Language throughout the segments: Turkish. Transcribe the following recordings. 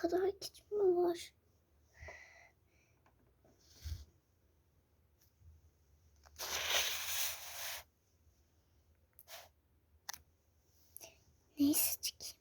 kadar mü var? Neyse çıkayım.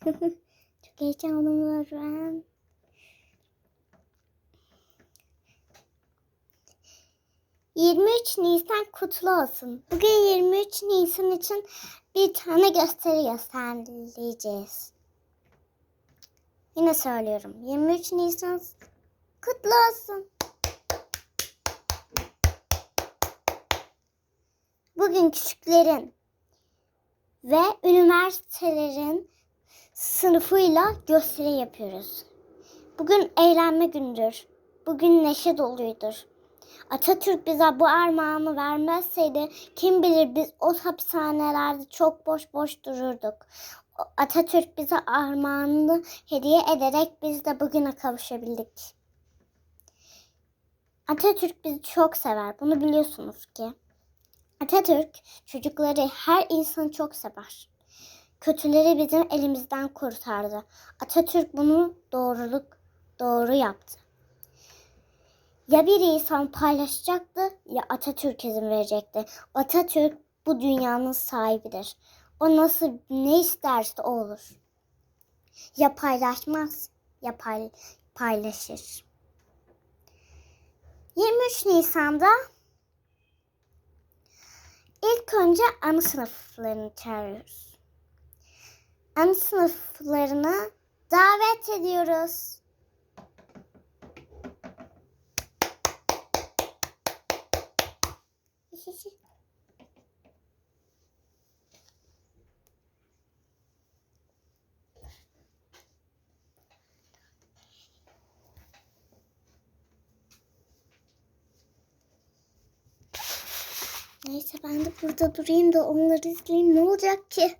Çok heyecanlanıyorum. ...23 Nisan kutlu olsun. Bugün 23 Nisan için bir tane gösteri göstereceğiz. Yine söylüyorum. 23 Nisan kutlu olsun. Bugün küçüklerin ve üniversitelerin sınıfıyla gösteri yapıyoruz. Bugün eğlenme gündür. Bugün neşe doluydur. Atatürk bize bu armağanı vermezseydi kim bilir biz o hapishanelerde çok boş boş dururduk. Atatürk bize armağanını hediye ederek biz de bugüne kavuşabildik. Atatürk bizi çok sever. Bunu biliyorsunuz ki. Atatürk çocukları, her insanı çok sever. Kötüleri bizim elimizden kurtardı. Atatürk bunu doğruluk doğru yaptı. Ya bir insan paylaşacaktı ya Atatürk izin verecekti. Atatürk bu dünyanın sahibidir. O nasıl ne isterse o olur. Ya paylaşmaz ya pay, paylaşır. 23 Nisan'da ilk önce ana sınıflarını çağırıyoruz. Ana sınıflarını davet ediyoruz. Neyse ben de burada durayım da onları izleyeyim. Ne olacak ki?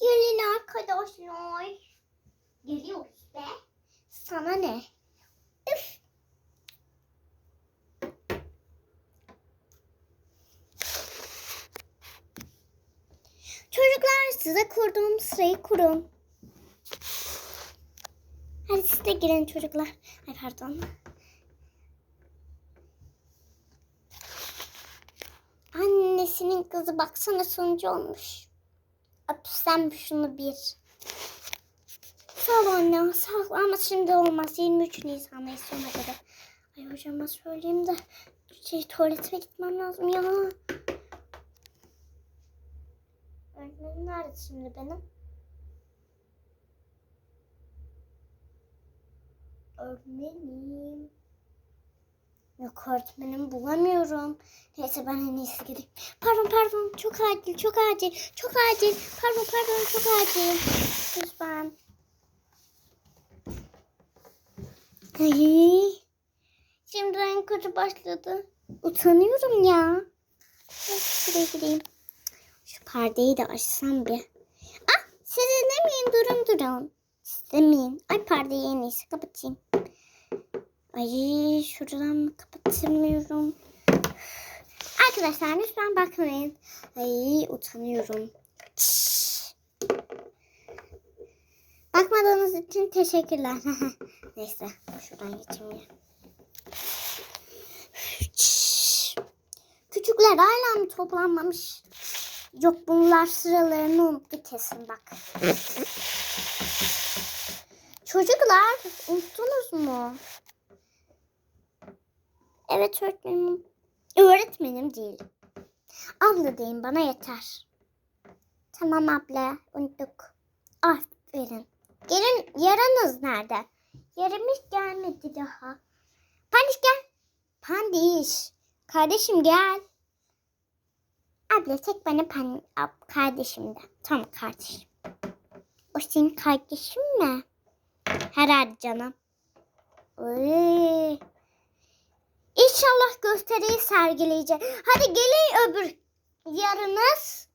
Gelin arkadaşlar. Geliyoruz be. Sana ne? Üf. Çocuklar size kurduğum sırayı kurun. Hadi siz de girin çocuklar. Ay pardon. Annesinin kızı baksana sonucu olmuş. Öpsem şunu bir. Sağ ol ama şimdi olmaz. 23 Nisan'dayız sonra kadar. Ay hocama söyleyeyim de şey tuvaletime gitmem lazım ya. Öğretmenim nerede şimdi benim? Öğretmenim. Yok öğretmenim bulamıyorum. Neyse ben en iyisi gideyim. Pardon pardon çok acil çok acil çok acil. Pardon pardon çok acil. Lütfen. Ay. Şimdiden kötü başladı. Utanıyorum ya. Şuraya gideyim. Şu perdeyi de açsam bir. Ah siz dinlemeyin durun durun. Siz dinlemeyin. Ay perdeyi en iyisi kapatayım. Ay şuradan mı kapatamıyorum. Arkadaşlar lütfen bakmayın. Ay utanıyorum. Çiş. Bakmadığınız için teşekkürler. Neyse şuradan geçeyim ya. Küçükler hala mı toplanmamış? Yok bunlar sıralarını unuttu kesin bak. Çocuklar unuttunuz mu? Evet öğretmenim. Öğretmenim değil. Abla deyin bana yeter. Tamam abla unuttuk. Aferin. Gelin yaranız nerede? Yarımız gelmedi daha. Pandiş gel. Pandiş. Kardeşim gel. Abla tek bana pan ab, kardeşim de. Tamam kardeşim. O senin kardeşin mi? Herhalde canım. Iy. İnşallah gö gösteriyi sergileyeceğim. Hadi gelin öbür yarınız.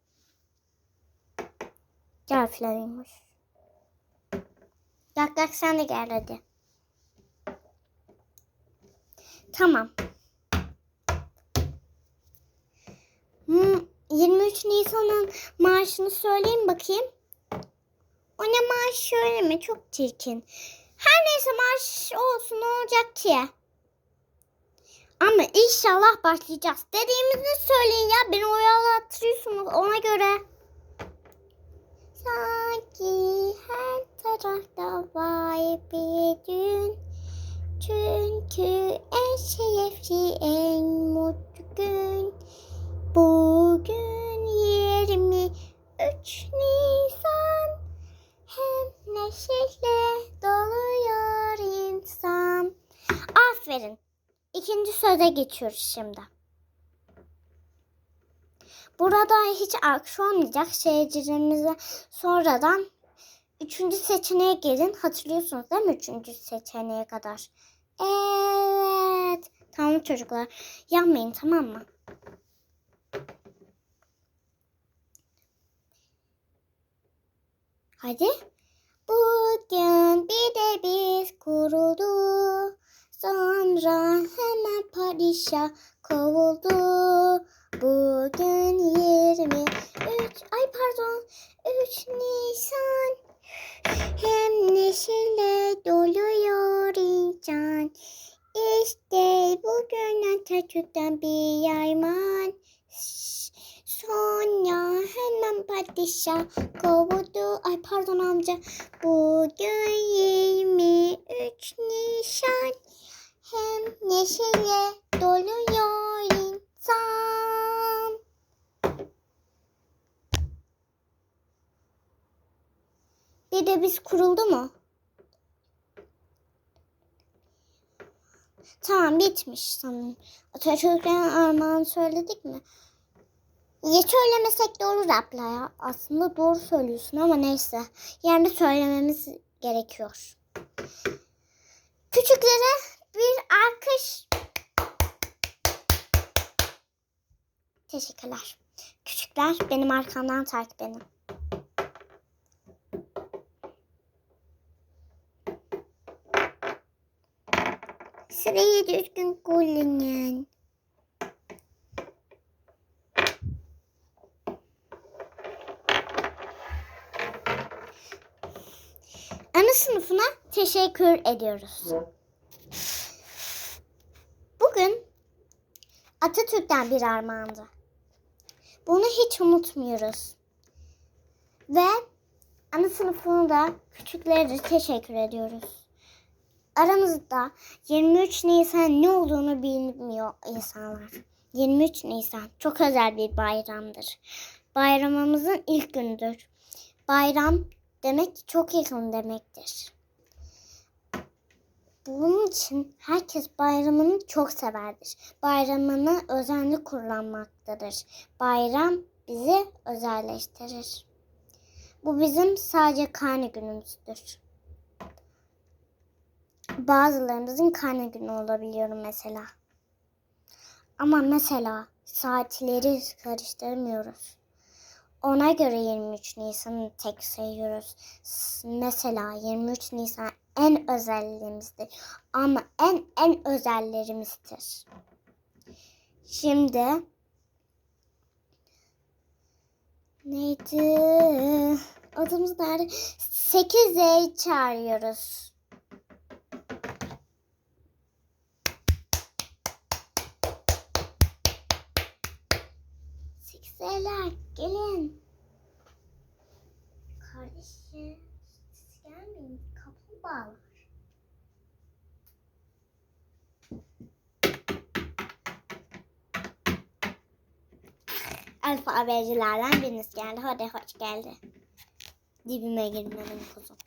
Gel Flamingoş. Gel gel sen de gel hadi. Tamam. Hmm, 23 Nisan'ın maaşını söyleyeyim bakayım. O ne maaş söyleme çok çirkin. Her neyse maaş olsun ne olacak ki? Ama inşallah başlayacağız. Dediğimizi söyleyin ya. Beni oyalattırıyorsunuz ona göre. Sanki her tarafta var bir gün. Çünkü en şerefli, en mutlu gün. Bugün 23 Nisan. Hem neşeyle doluyor insan. Aferin. İkinci söze geçiyoruz şimdi. Burada hiç akış olmayacak seyircilerimize sonradan üçüncü seçeneğe gelin. Hatırlıyorsunuz değil mi üçüncü seçeneğe kadar? Evet. Tamam çocuklar. Yanmayın tamam mı? Hadi. Bugün bir de biz kuruldu. Sonra hemen padişah kovuldu. Bugün 23 ay pardon 3 Nisan. Hem neşeyle doluyor insan. İşte bugün Atatürk'ten bir yayman. Sonra hemen padişah kovuldu. Ay pardon amca. Bugün 23 Nisan. Hem neşeyle doluyor insan. Bir de biz kuruldu mu? Tamam bitmiş sanırım. Atatürk'ün armağanı söyledik mi? Ya söylemesek de olur abla ya. Aslında doğru söylüyorsun ama neyse. Yani söylememiz gerekiyor. Küçüklere bir alkış. Teşekkürler. Küçükler benim arkamdan takip edin. Sırayı düzgün kullanın. Ana sınıfına teşekkür ediyoruz. Bugün Atatürk'ten bir armağandı. Bunu hiç unutmuyoruz. Ve ana sınıfına da küçüklere de teşekkür ediyoruz. Aramızda 23 Nisan ne olduğunu bilmiyor insanlar. 23 Nisan çok özel bir bayramdır. Bayramımızın ilk gündür. Bayram demek çok yakın demektir. Bunun için herkes bayramını çok severdir. Bayramını özenli kullanmaktadır. Bayram bizi özelleştirir. Bu bizim sadece karne günümüzdür. Bazılarımızın karne günü olabiliyor mesela. Ama mesela saatleri karıştırmıyoruz. Ona göre 23 Nisan'ı tek sayıyoruz. Mesela 23 Nisan en özelliğimizdir. Ama en en özellerimizdir. Şimdi neydi? Adımız nerede? 8Z'yi çağırıyoruz. Sekseler gelin. Kardeşim siz gelmeyin. Kaplumbağalar. Alfabecilerden biriniz geldi. Hadi hoş geldi. Dibime girmenin kuzum.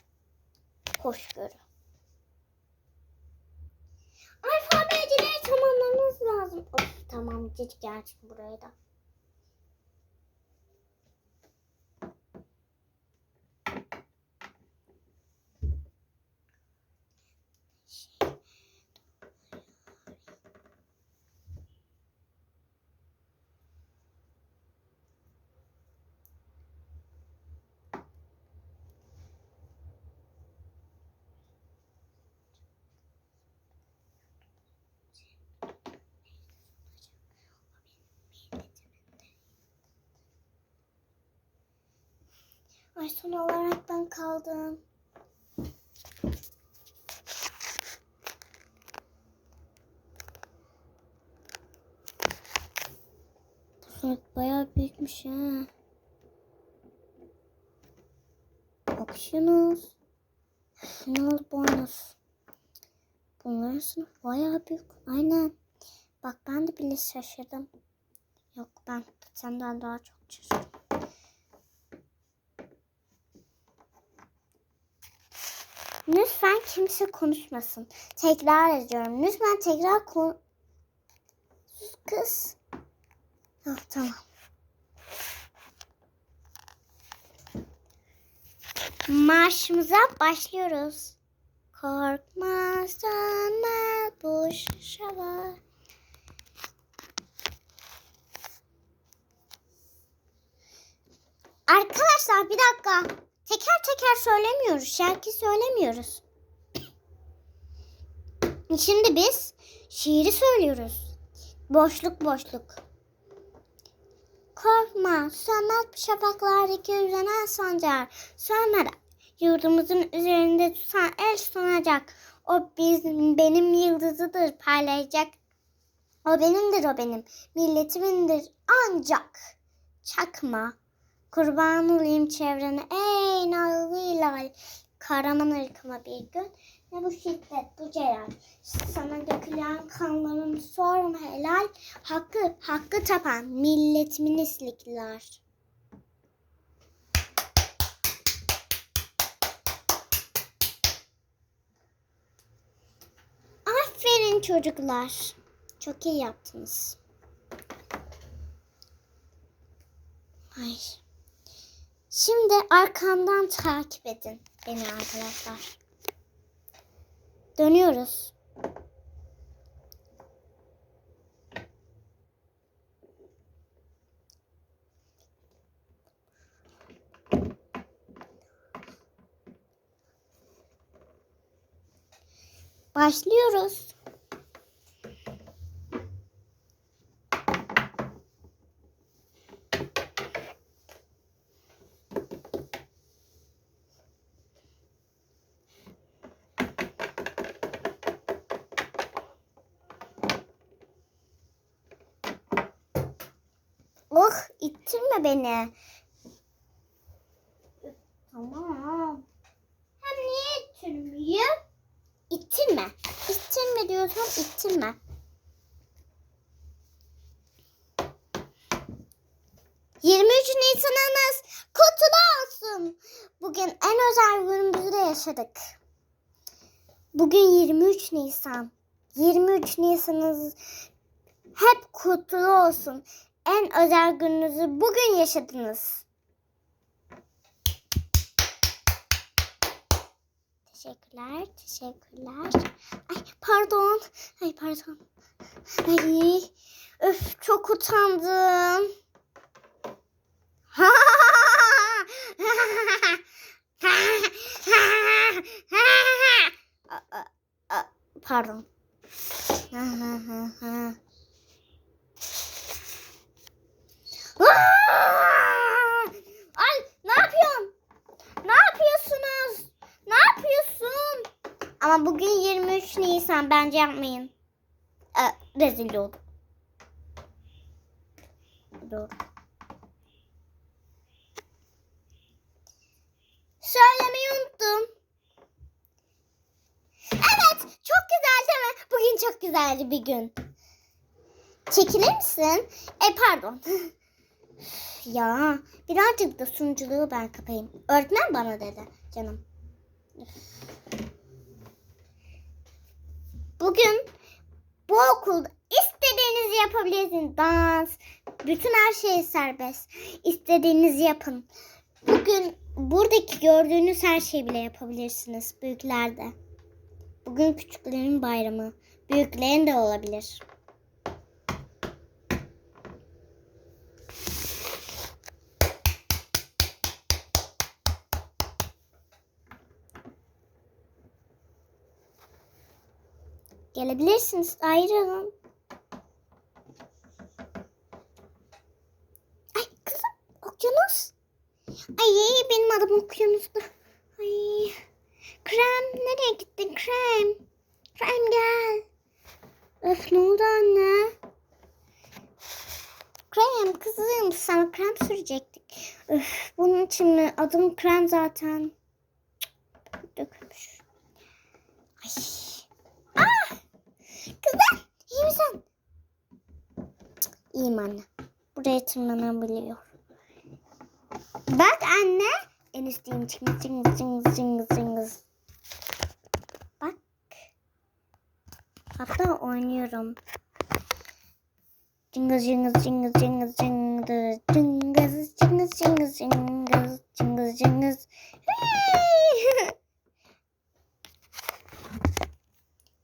Hoşgörü. Alfabecileri tamamlamamız lazım. Of tamam geç gelsin buraya da. Ay son olarak ben kaldım. Bu surat bayağı büyükmüş ha. Bakışınız. Şunuz bonus. Bunların sınıf bayağı büyük. Aynen. Bak ben de bile şaşırdım. Yok ben senden daha çok şaşırdım. Lütfen kimse konuşmasın. Tekrar ediyorum. Lütfen tekrar kon... Sus kız. Ah, tamam. Marşımıza başlıyoruz. Korkma sönmez bu şava. Arkadaşlar bir dakika. Teker teker söylemiyoruz. Şarkı söylemiyoruz. Şimdi biz şiiri söylüyoruz. Boşluk boşluk. Korkma, sönmez şafaklardaki üzenen sancar. Sönmeden yurdumuzun üzerinde tutan el sunacak. O bizim, benim yıldızıdır parlayacak. O benimdir o benim, milletimindir ancak. Çakma, kurban olayım çevrene ey nazlı hilal. Kahraman ırkıma bir gün ne bu şiddet bu celal. Sana dökülen kanların sorma helal. Hakkı, hakkı tapan milletimin islikler. Aferin çocuklar. Çok iyi yaptınız. Ay. Şimdi arkamdan takip edin beni arkadaşlar. Dönüyoruz. Başlıyoruz. Oh, ittirme beni. Tamam. Hem niye ittirmeyeyim? İttirme. İttirme diyorsam ittirme. ...23 Nisan'ınız kutlu olsun. Bugün en özel günümüzü de yaşadık. Bugün 23 Nisan. 23 Nisan'ınız hep kutlu olsun. En özel gününüzü bugün yaşadınız. Teşekkürler, teşekkürler. Ay pardon, ay pardon. Ay, öf çok utandım. Pardon. Ay ne yapıyorsun? Ne yapıyorsunuz? Ne yapıyorsun? Ama bugün 23 Nisan bence yapmayın. Ee, rezil oldum. Dur. Söylemeyi unuttum. Evet çok güzel değil mi? Bugün çok güzeldi bir gün. Çekilir misin? E pardon. ya birazcık da sunuculuğu ben kapayım. Öğretmen bana dedi canım. Bugün bu okulda istediğinizi yapabilirsiniz. Dans, bütün her şey serbest. İstediğinizi yapın. Bugün buradaki gördüğünüz her şeyi bile yapabilirsiniz. Büyüklerde. Bugün küçüklerin bayramı. Büyüklerin de olabilir. Gelebilirsiniz. Ayrılın. Ay kızım okyanus. Ay benim adım okyanusta. Ay. Krem nereye gittin krem? Krem gel. Öf ne oldu anne? Krem kızım sana krem sürecektik. Öf bunun için mi? Adım krem zaten. Cık, Dökülmüş. Ay. Ah! Kızım iyi misin? Cık, İyiyim anne. Buraya tırmanabiliyor. Bak anne. En üstteyim. Çıngız çıngız çıngız çıngız çıngız. Bak. Hatta oynuyorum. Cıngız cıngız cıngız cıngız cıngız cıngız cıngız cıngız cıngız cıngız Hey!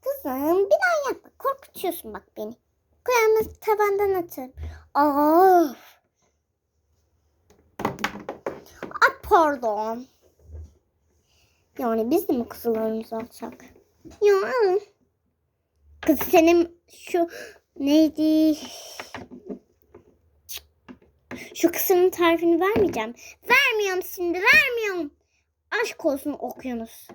Kızım bir daha yapma. Korkutuyorsun bak beni. Tabandan atın. Aa. Ay pardon. Yani biz de mi kızılarımızı atsak? Ya. Kız senin şu neydi? Şu kısırın tarifini vermeyeceğim. Vermiyorum şimdi vermiyorum. Aşk olsun okyanus.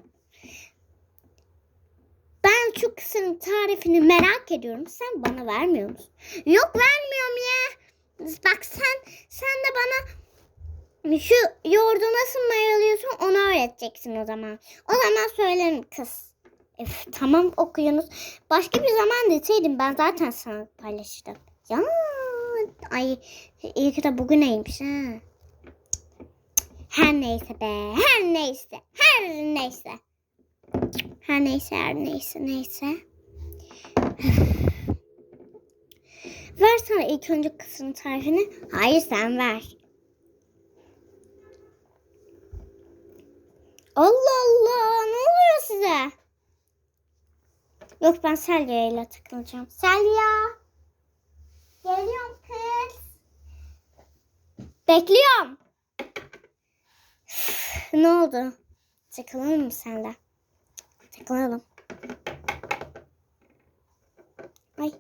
Şu kısırın tarifini merak ediyorum. Sen bana vermiyor musun? Yok vermiyorum ya. Bak sen sen de bana şu yoğurdu nasıl mayalıyorsun onu öğreteceksin o zaman. O zaman söylerim kız. Ef, tamam okuyunuz. Başka bir zaman deseydim ben zaten sana paylaşırdım. Ya ay iyi ki de bugün neymiş ha. Her neyse be. Her neyse. Her neyse. Her neyse her neyse neyse. ver sana ilk önce kısım tarifini. Hayır sen ver. Allah Allah ne oluyor size? Yok ben Selya ile takılacağım. Selya. Geliyorum kız. Bekliyorum. ne oldu? Takılalım mı senle? Takılalım. Ay.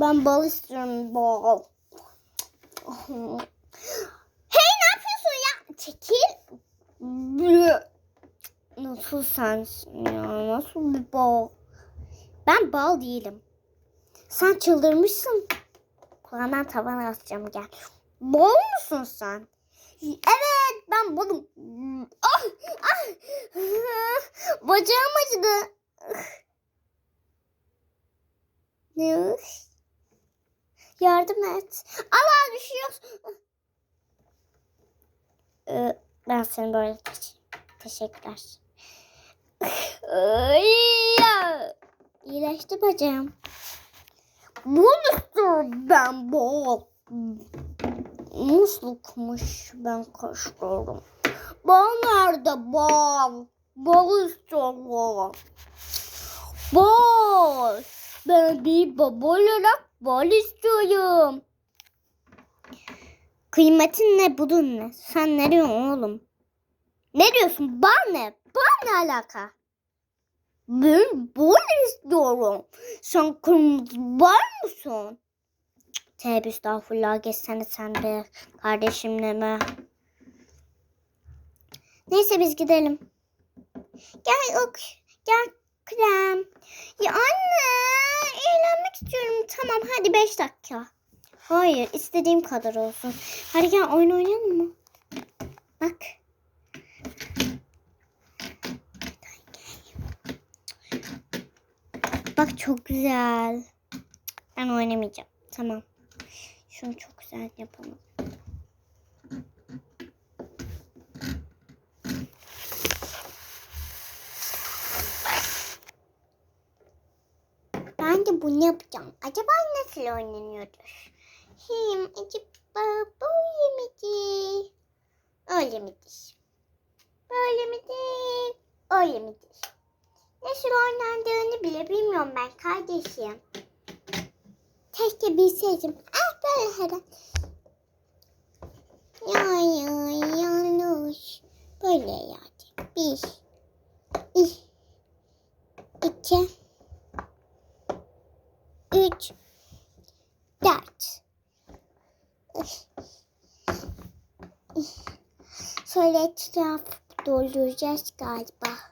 Ben bal istiyorum bal. Hey ne yapıyorsun ya? Çekil. Nasıl sensin ya? Nasıl bir bal? Ben bal değilim. Sen çıldırmışsın. Kulağından tavana atacağım gel. Bal musun sen? Evet ben balım. Ah, ah. Bacağım acıdı. Ne? Yardım et. Allah düşüyor. Ee, ben seni böyle taşıyayım. Teşekkürler. İyileşti bacağım. Bunu ben bu. Muslukmuş ben kaçıyorum. Bal nerede bal? Bal istiyorum. Bal. Ben bir baba olarak bal istiyorum. Kıymetin ne budun ne? Sen ne diyorsun oğlum? Ne diyorsun? Bal ne? Bal ne alaka? Ben bal istiyorum. Sen kırmızı bal mısın? Tövbe estağfurullah geçsene sen de kardeşimle mi? Neyse biz gidelim. Gel ok, gel krem. Ya anne eğlenmek istiyorum. Tamam hadi beş dakika. Hayır istediğim kadar olsun. Hadi gel oyun oynayalım mı? Bak. Bak çok güzel. Ben oynamayacağım. Tamam. Şunu çok güzel yapalım. Ben de bunu yapacağım. Acaba nasıl oynanıyordur? Hem acaba böyle midir? Öyle midir? Böyle midir? Öyle midir? Nasıl oynandığını bile bilmiyorum ben kardeşim. Keşke bilseydim. Ah Böyle hele. Ya ya yanlış. Böyle yağacak. Bir. İki. iki üç. Dört. Sonra etrafı dolduracağız galiba.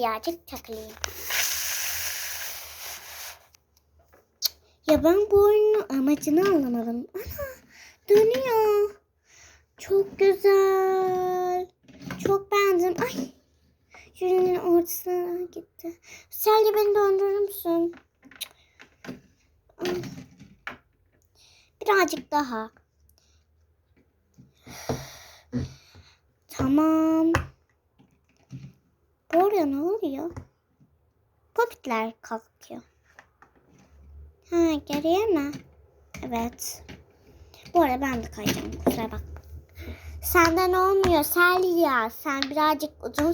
Birazcık takılayım. Ya ben bu oyunun amacını anlamadım. Ana dönüyor. Çok güzel. Çok beğendim. Ay. Jürinin ortasına gitti. Sadece beni döndürür müsün? Birazcık daha. Tamam. Bu arada ne oluyor? Popitler kalkıyor. Ha geriye mi? Evet. Bu arada ben de kayacağım. Kusura bak. Senden olmuyor Selya. Sen birazcık uzun